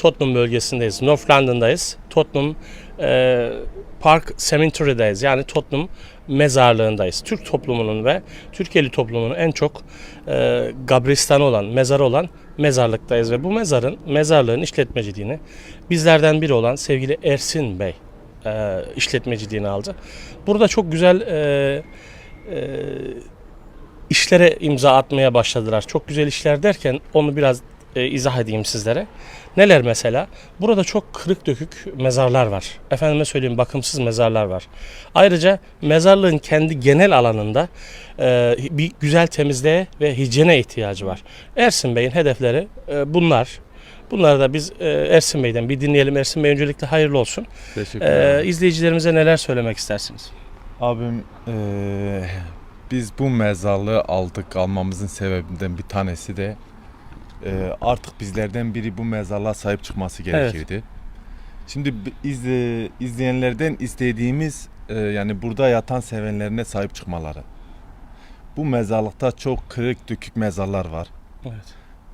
Tottenham bölgesindeyiz. North London'dayız. Tottenham e, Park Cemetery'deyiz. Yani Tottenham mezarlığındayız. Türk toplumunun ve Türkiye'li toplumunun en çok e, gabristanı olan, mezarı olan mezarlıktayız. Ve bu mezarın, mezarlığın işletmeciliğini bizlerden biri olan sevgili Ersin Bey e, işletmeciliğini aldı. Burada çok güzel e, e, işlere imza atmaya başladılar. Çok güzel işler derken onu biraz e, izah edeyim sizlere. Neler mesela? Burada çok kırık dökük mezarlar var. Efendime söyleyeyim bakımsız mezarlar var. Ayrıca mezarlığın kendi genel alanında e, bir güzel temizliğe ve hijyene ihtiyacı var. Ersin Bey'in hedefleri e, bunlar. Bunları da biz e, Ersin Bey'den bir dinleyelim. Ersin Bey öncelikle hayırlı olsun. Teşekkür E, ederim. izleyicilerimize neler söylemek istersiniz? Abim eee, biz bu mezarlığı aldık almamızın sebebinden bir tanesi de eee, artık bizlerden biri bu mezarlığa sahip çıkması gerekirdi. Şimdi bi- izle, izleyenlerden istediğimiz eee, yani burada yatan sevenlerine sahip çıkmaları. Bu mezarlıkta çok kırık dökük mezarlar var Evet.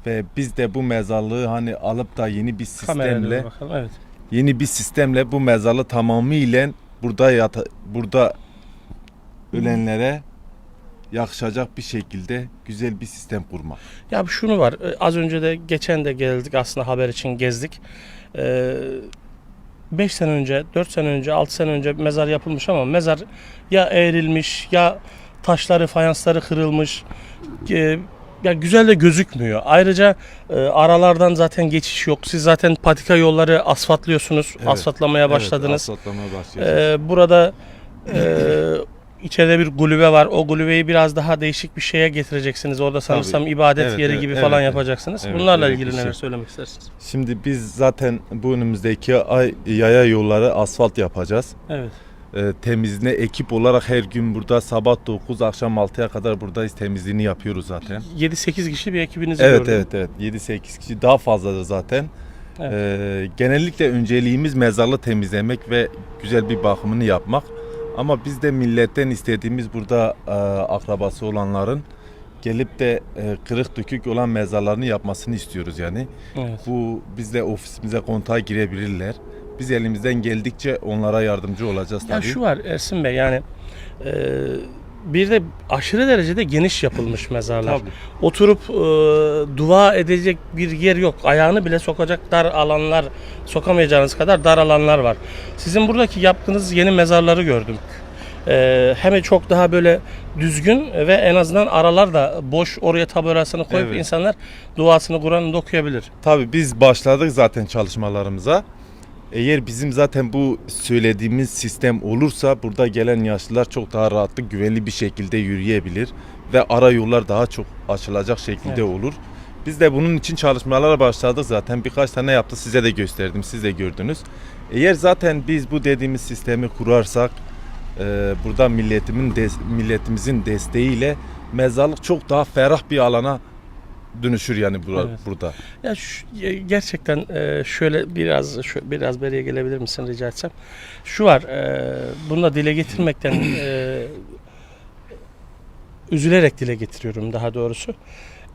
ve biz de bu mezarlığı hani alıp da yeni bir sistemle bakalım. Evet. yeni bir sistemle bu mezarlığı tamamıyla burada yata, burada ölenlere yakışacak bir şekilde güzel bir sistem kurmak. Ya şunu var. e, Az önce de geçen de geldik aslında haber için gezdik. 5 sene önce, 4 sene önce, 6 sene önce mezar yapılmış ama mezar ya eğrilmiş ya taşları, fayansları kırılmış. E, Ya güzel de gözükmüyor. Ayrıca e, aralardan zaten geçiş yok. Siz zaten patika yolları asfaltlıyorsunuz. Evet, Asfaltlamaya başladınız. Evet, asfaltlamaya başlayacağız. Ee, burada e, içeride bir kulübe var. O kulübeyi biraz daha değişik bir şeye getireceksiniz. Orada sanırsam ibadet Evet, yeri evet, gibi evet, falan evet. yapacaksınız. Evet, Bunlarla öyle ilgili şey. neler söylemek istersiniz? Şimdi biz zaten bu önümüzdeki ay yaya yolları asfalt yapacağız. Evet. Ee, temizliğine ekip olarak her gün burada sabah 9 akşam 6'ya kadar buradayız temizliğini yapıyoruz zaten. 7-8 kişi bir ekibinizi Evet evet evet 7-8 kişi daha fazladır zaten. Evet. Ee, genellikle önceliğimiz mezarlı temizlemek ve güzel bir bakımını yapmak. Ama biz de milletten istediğimiz burada e, akrabası olanların gelip de e, kırık dökük olan mezarlarını yapmasını istiyoruz yani. Evet. Bu bizle ofisimize kontağa girebilirler. Biz elimizden geldikçe onlara yardımcı olacağız Ya tabii. şu var Ersin Bey yani e, bir de aşırı derecede geniş yapılmış mezarlar. Tabii. Oturup e, dua edecek bir yer yok. Ayağını bile sokacak dar alanlar, sokamayacağınız kadar dar alanlar var. Sizin buradaki yaptığınız yeni mezarları gördüm. E, hem çok daha böyle düzgün ve en azından aralar da boş oraya taburasını koyup Evet. insanlar duasını Kur'an'ını okuyabilir. Tabii biz başladık zaten çalışmalarımıza. Eğer bizim zaten bu söylediğimiz sistem olursa burada gelen yaşlılar çok daha rahatlık güvenli bir şekilde yürüyebilir ve ara yollar daha çok açılacak şekilde Evet. olur. Biz de bunun için çalışmalara başladık zaten. Birkaç tane yaptık size de gösterdim. Siz de gördünüz. Eğer zaten biz bu dediğimiz sistemi kurarsak e, burada milletimin des- milletimizin desteğiyle mezarlık çok daha ferah bir alana dönüşür yani bura- Evet. burada. Ya şu- gerçekten e, şöyle biraz şu, biraz beriye gelebilir misin rica etsem? Şu var, e, bunu da dile getirmekten e, üzülerek dile getiriyorum daha doğrusu.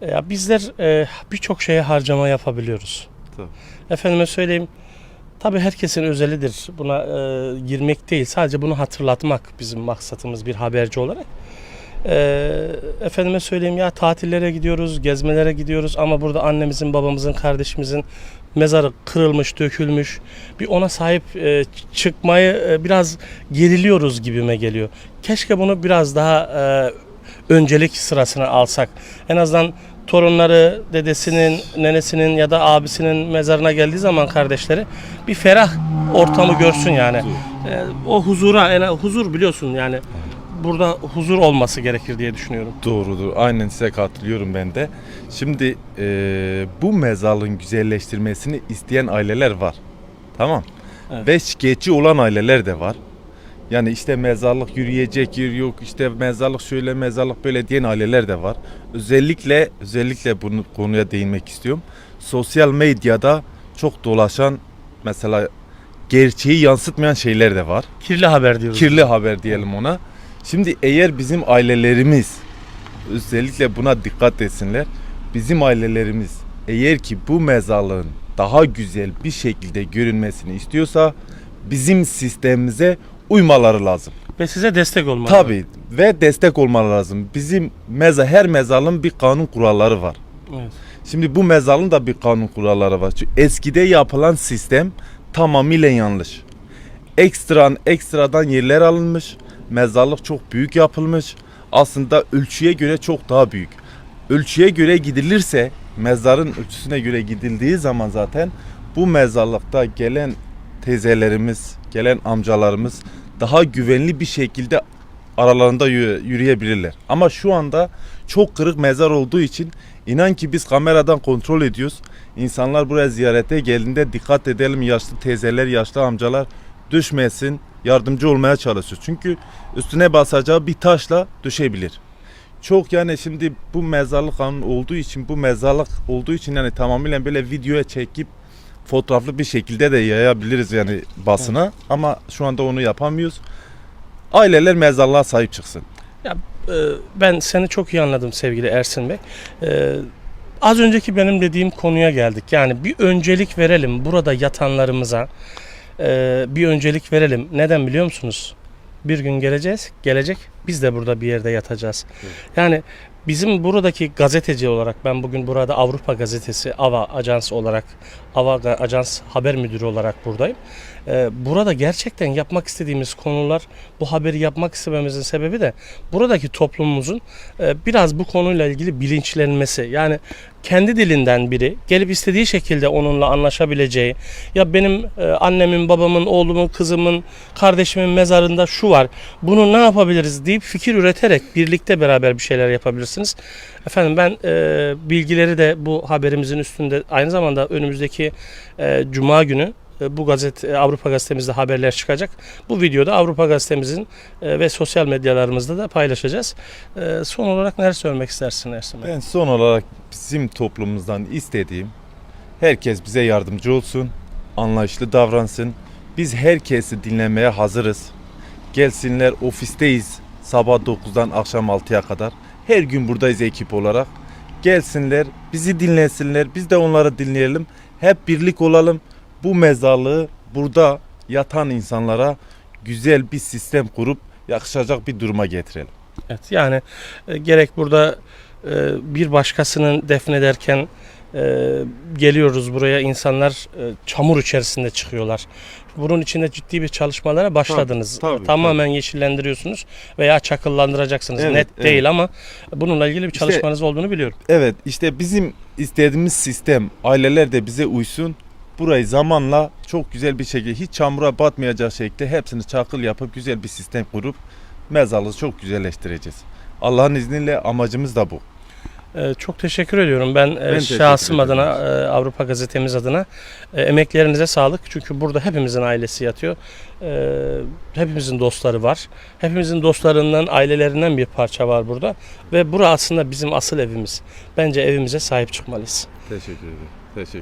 E, Ya bizler e, birçok şeye harcama yapabiliyoruz. Tabii. Efendime söyleyeyim, tabii herkesin özelidir. Buna e, girmek değil, sadece bunu hatırlatmak bizim maksatımız bir haberci olarak. Ee, efendime söyleyeyim ya tatillere gidiyoruz, gezmelere gidiyoruz ama burada annemizin, babamızın, kardeşimizin mezarı kırılmış, dökülmüş. Bir ona sahip e, çıkmayı e, biraz geriliyoruz gibime geliyor. Keşke bunu biraz daha e, öncelik sırasına alsak. En azından torunları, dedesinin, nenesinin ya da abisinin mezarına geldiği zaman kardeşleri bir ferah ortamı görsün yani. E, o huzura, en huzur biliyorsun yani burada huzur olması gerekir diye düşünüyorum. Doğrudur. Aynen size katılıyorum ben de. Şimdi eee, bu mezarlığın güzelleştirmesini isteyen aileler var. Tamam. Evet. Ve şikayetçi olan aileler de var. Yani işte mezarlık yürüyecek yer yok, işte mezarlık şöyle mezarlık böyle diyen aileler de var. Özellikle özellikle bunu konuya değinmek istiyorum. Sosyal medyada çok dolaşan mesela gerçeği yansıtmayan şeyler de var. Kirli haber diyoruz. Kirli haber diyelim ona. Şimdi eğer bizim ailelerimiz özellikle buna dikkat etsinler. Bizim ailelerimiz eğer ki bu mezarlığın daha güzel bir şekilde görünmesini istiyorsa bizim sistemimize uymaları lazım. Ve size destek olmalı. Tabii ve destek olmaları lazım. Bizim meza her mezarlığın bir kanun kuralları var. Evet. Şimdi bu mezarlığın da bir kanun kuralları var. Çünkü eskide yapılan sistem tamamıyla yanlış. Ekstran ekstradan yerler alınmış. Mezarlık çok büyük yapılmış. Aslında ölçüye göre çok daha büyük. Ölçüye göre gidilirse mezarın ölçüsüne göre gidildiği zaman zaten bu mezarlıkta gelen teyzelerimiz, gelen amcalarımız daha güvenli bir şekilde aralarında yürü- yürüyebilirler. Ama şu anda çok kırık mezar olduğu için inan ki biz kameradan kontrol ediyoruz. İnsanlar buraya ziyarete geldiğinde dikkat edelim yaşlı teyzeler, yaşlı amcalar düşmesin, yardımcı olmaya çalışıyoruz. Çünkü üstüne basacağı bir taşla düşebilir. Çok yani şimdi bu mezarlık kanunu olduğu için bu mezarlık olduğu için yani tamamıyla böyle videoya çekip fotoğraflı bir şekilde de yayabiliriz yani basına ama şu anda onu yapamıyoruz. Aileler mezarlığa sahip çıksın. Ee, ben seni çok iyi anladım sevgili Ersin Bey. Ee, az önceki benim dediğim konuya geldik. Yani bir öncelik verelim burada yatanlarımıza. Ee, bir öncelik verelim. Neden biliyor musunuz? Bir gün geleceğiz, gelecek biz de burada bir yerde yatacağız. Yani bizim buradaki gazeteci olarak ben bugün burada Avrupa Gazetesi Ava Ajans olarak Ava Ajans haber müdürü olarak buradayım. Ee, burada gerçekten yapmak istediğimiz konular bu haberi yapmak istememizin sebebi de buradaki toplumumuzun e, biraz bu konuyla ilgili bilinçlenmesi. Yani kendi dilinden biri gelip istediği şekilde onunla anlaşabileceği ya benim e, annemin, babamın, oğlumun, kızımın, kardeşimin mezarında şu var. Bunu ne yapabiliriz deyip fikir üreterek birlikte beraber bir şeyler yapabilirsiniz. Efendim ben e, bilgileri de bu haberimizin üstünde aynı zamanda önümüzdeki e, cuma günü bu gazete Avrupa gazetemizde haberler çıkacak. Bu videoda Avrupa gazetemizin e, ve sosyal medyalarımızda da paylaşacağız. E, son olarak neler söylemek istersin Ersin Bey? Ben son olarak bizim toplumumuzdan istediğim herkes bize yardımcı olsun, anlayışlı davransın. Biz herkesi dinlemeye hazırız. Gelsinler ofisteyiz sabah 9'dan akşam 6'ya kadar. Her gün buradayız ekip olarak. Gelsinler, bizi dinlesinler, biz de onları dinleyelim. Hep birlik olalım. Bu mezarlığı burada yatan insanlara güzel bir sistem kurup yakışacak bir duruma getirelim. Evet yani e, gerek burada e, bir başkasının defnederken e, geliyoruz buraya insanlar e, çamur içerisinde çıkıyorlar. Bunun içinde ciddi bir çalışmalara başladınız. Tabii, tabii, Tamamen yeşillendiriyorsunuz veya çakıllandıracaksınız. Evet, Net evet. değil ama bununla ilgili bir İşte- çalışmanız olduğunu biliyorum. Evet işte bizim istediğimiz sistem aileler de bize uysun. Burayı zamanla çok güzel bir şekilde hiç çamura batmayacak şekilde hepsini çakıl yapıp güzel bir sistem kurup mezarlığı çok güzelleştireceğiz. Allah'ın izniyle amacımız da bu. Ee, çok teşekkür ediyorum. Ben, e, teşekkür şahsım adına, e, Avrupa gazetemiz adına e, emeklerinize sağlık. Çünkü burada hepimizin ailesi yatıyor. E, hepimizin dostları var. Hepimizin dostlarından, ailelerinden bir parça var burada. Ve bura aslında bizim asıl evimiz. Bence evimize sahip çıkmalıyız. Teşekkür ederim. Teşekkür